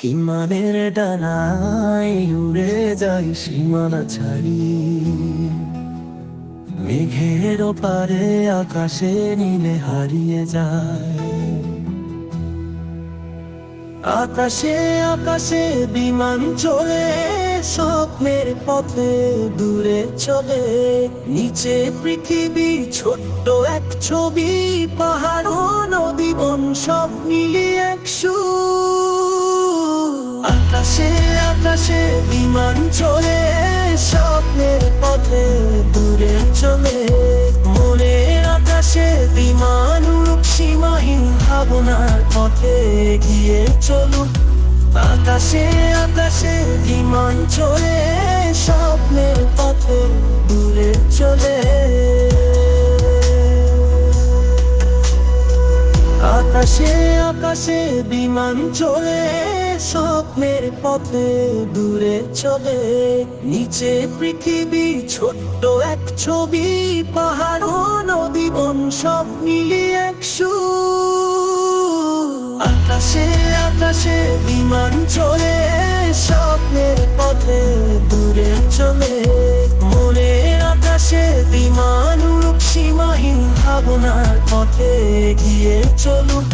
কিমানের ডানায় উড়ে যায় সীমানা ছাড়ি মেঘের পারে আকাশে নীলে হারিয়ে যায় আকাশে আকাশে বিমান চলে স্বপ্নের পথে দূরে চলে নিচে পৃথিবী ছোট্ট এক ছবি পাহাড় নদী বন সব মিলিয়ে এক সুর। আকাশে আকাশে বিমান চলে, স্বপ্নের পথে দূরে চলে। মনে আকাশে বিমান উড়ুক সীমাহীন ভাবনার পথে গিয়ে চলুক আকাশে আকাশে বিমান চলে, স্বপ্নের পথে দূরে চলে। আকাশে আকাশে বিমান চলে স্বপ্নের পথে দূরে চলে। নিচে পৃথিবী, ছোট্ট এক ছবি, পাহাড় নদী, বন সব মিলিয়ে এক আকাশে আকাশে বিমান চলে, স্বপ্নের পথে দূরে চলে। মনে আকাশে বিমান উড়ুক সীমাহীন ভাবনার পথে গিয়ে চলুক